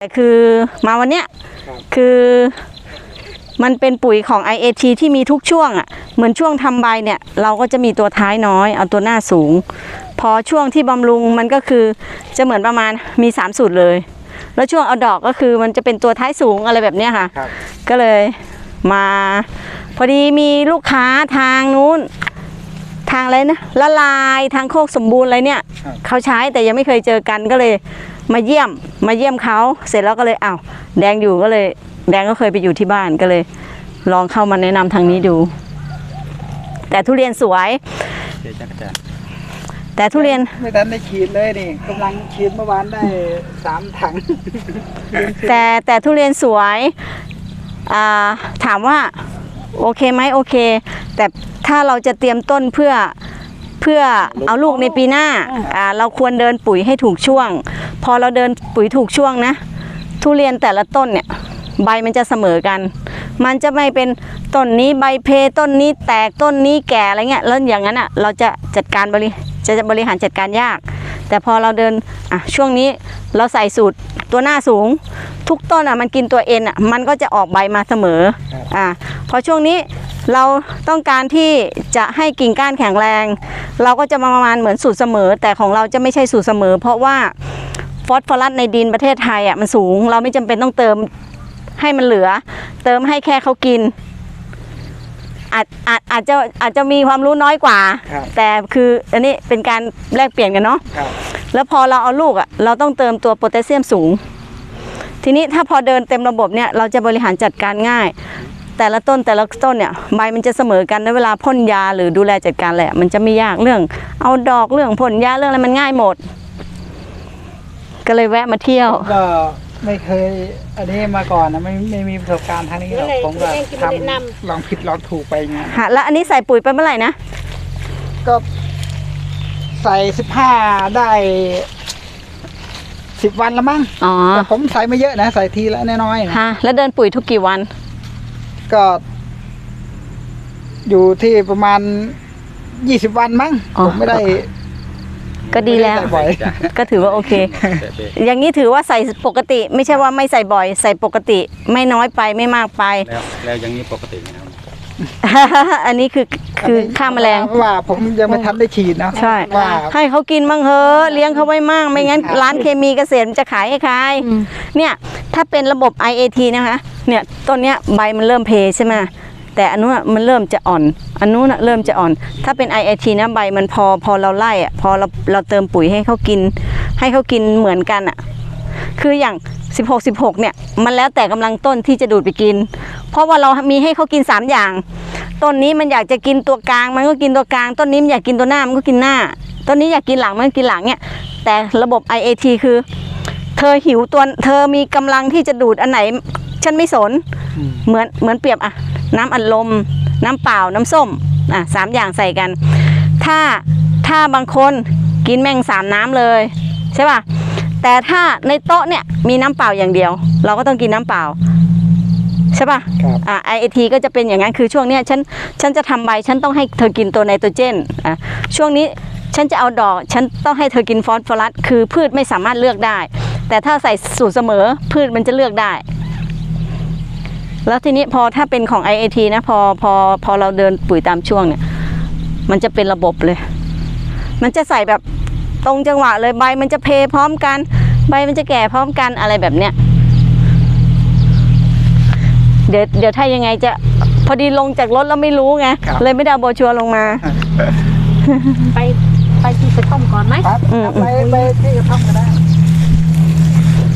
แต่คือมาวันเนี้ยครับคือมันเป็นปุ๋ยของ IAT ที่มีทุกช่วงอะ่ะเหมือนช่วงทำใบเนี่ยเราก็จะมีตัวท้ายน้อย เอาตัวหน้าสูง พอช่วงที่บำรุงมันก็คือจะเหมือนประมาณมี 3 สูตรเลย แล้วช่วงเอาดอกก็คือมันจะเป็นตัวท้ายสูงอะไรแบบเนี้ยค่ะครับก็เลยมา พอดีมีลูกค้าทางนู้น ทางอะไรนะละลายทางโคกสมบูรณ์อะไรเนี่ยครับเขาใช้แต่ยังไม่เคยเจอกันก็เลย มาเยี่ยมมาเยี่ยมเขาเสร็จแล้วก็เลยอ้าวแดงอยู่ก็เลย แดงก็เคยไปอยู่ที่บ้านก็เลย ลองเข้ามาแนะนำทางนี้ดู แต่ทุเรียนสวยเดี๋ยวจักรจันทร์แต่ทุเรียนไม่ทันได้ฉีดเลยนี่กำลังฉีดเมื่อวานได้สามถัง แต่แต่ทุเรียนสวยอ่าถามว่าโอเคไหมโอเค แต่ถ้าเราจะเตรียมต้นเพื่อเพื่อเอาลูกในปีหน้าอ่าเราควรเดินปุ๋ยให้ถูกช่วง พอเราเดินปุ๋ยถูกช่วงนะ ทุเรียนแต่ละต้นเนี่ยใบมันจะเสมอกัน มันจะไม่เป็นต้นนี้ใบเพต้นนี้แตกต้นนี้แก่อะไรเงี้ยแล้วอย่างนั้นอะเราจะจัดการบริ จะจะบริหารจัดการยาก แต่พอเราเดินอะช่วงนี้เราใส่สูตรตัวหน้าสูง ทุกต้นอะมันกินตัวเอ็นอะมันก็จะออกใบมาเสมอครับอะพอช่วงนี้เราต้องการที่จะให้กิ่งก้านแข็งแรง เราก็จะมาประมาณเหมือนสูตรเสมอ แต่ของเราจะไม่ใช่สูตรเสมอ เพราะว่าฟอสฟอรัสในดินประเทศไทยอะมันสูง เราไม่จำเป็นต้องเติมให้มันเหลือ เติมให้แค่เขากิน อาจอาจอาจจะอาจจะมีความรู้น้อยกว่า ครับ แต่คืออันนี้เป็นการแลกเปลี่ยนกันเนาะครับแล้วพอเราเอาลูกอะเราต้องเติมตัวโพแทสเซียมสูง ทีนี้ถ้าพอเดินเต็มระบบเนี่ยเราจะบริหารจัดการง่าย แต่ละต้นแต่ละต้นเนี่ยใบมันจะเสมอกันในเวลาพ่นยาหรือดูแลจัดการแหละมันจะไม่ยากเรื่อง เอาดอกเรื่องพ่นยาเรื่องอะไรมันง่ายหมด ก็เลยแวะมาเที่ยวผมก็ ไม่เคย อันนี้มาก่อนนะไม่ไม่มีประสบการณ์ทางนี้หรอกก็เลยผมก็เองก็ทไม่แนะนำลองผิดลองถูกไปอย่างเงี้ยค่ะแล้วอันนี้ใส่ปุ๋ยไปเมื่อไหร่นะก็ใส่สิบห้าได้สิบวันละมั้งอ๋อแต่ผมใส่ไม่เยอะนะใส่ทีละน้อยๆนะฮะแล้วเดินปุ๋ยทุกกี่วัน ก็ อยู่ที่ประมาณยี่สิบวันมั้งอ๋อผมไม่ได้ ก็ดีแล้ว ไม่ไใส่บ่อยก็ถือว่าโอเคอย่างนี้ถือว่าใส่ปกติ ไม่ใช่ว่าไม่ใส่บ่อย ใส่ปกติ ไม่น้อยไปไม่มากไป แล้วแล้วอย่างนี้ปกตินะครับ อันนี้คือคือฆ่าแมลง เพราะว่าผมยังไม่ทันได้ฉีดนะใช่ ว่าให้เขากินบ้างเถอะเลี้ยงเขาไว้มั่งไม่งั้นครับร้านเคมีเกษตรมันจะขายให้ใคร เนี่ย ถ้าเป็นระบบ IAT นะคะ เนี่ยต้นเนี้ยใบมันเริ่มเพใช่ไหม แต่อันนู้นอะมันเริ่มจะอ่อน อันนู้นอะเริ่มจะอ่อน ถ้าเป็น IAT นะใบมันพอพอเราไล่อะพอเราเราเติมปุ๋ยให้เขากิน ให้เขากินเหมือนกันอะคืออย่าง 16 16 เนี่ย มันแล้วแต่กำลังต้นที่จะดูดไปกิน เพราะว่าเรามีให้เขากิน 3 อย่าง ต้นนี้มันอยากจะกินตัวกลาง มันก็กินตัวกลาง ต้นนี้มันอยากกินตัวหน้า มันก็กินหน้า ต้นนี้อยากกินหลัง มันก็กินหลังเนี่ย แต่ระบบ IAT คือ เธอหิวตัว เธอมีกำลังที่จะดูดอันไหน ฉันไม่สนอืมเหมือน เหมือนเปรียบอะ น้ำอัดลม น้ำเปล่าน้ำส้มอะสามอย่างใส่กัน ถ้าถ้าบางคนกินแม่งสามน้ำเลยใช่ป่ะแต่ถ้าในโต๊ะเนี่ยมีน้ำเปล่าอย่างเดียว เราก็ต้องกินน้ำเปล่าใช่ป่ะครับอ่าไอทีก็จะเป็นอย่างนั้นคือช่วงเนี้ยฉันฉันจะทำใบฉันต้องให้เธอกินตัวไนโตรเจนอะช่วงนี้ฉันจะเอาดอก ฉันต้องให้เธอกินฟอสฟอรัสคือพืชไม่สามารถเลือกได้ แต่ถ้าใส่สูตรเสมอพืชมันจะเลือกได้ แล้วทีนี้พอถ้าเป็นของ IAT นะพอพอพอเราเดินปุ๋ยตามช่วงเนี่ย มันจะเป็นระบบเลย มันจะใส่แบบตรงจังหวะเลยใบมันจะเพพร้อมกัน ใบมันจะแก่พร้อมกันอะไรแบบเนี้ยเดี๋ยวเดี๋ยวถ้ายังไงจะพอดีลงจากรถแล้วไม่รู้ไงครับเลยไม่ได้เอาโบรชัวร์ลงมาำไปไปที่กระท่อมก่อนไหมครับอืมไปไปที่กระท่อมก็ได้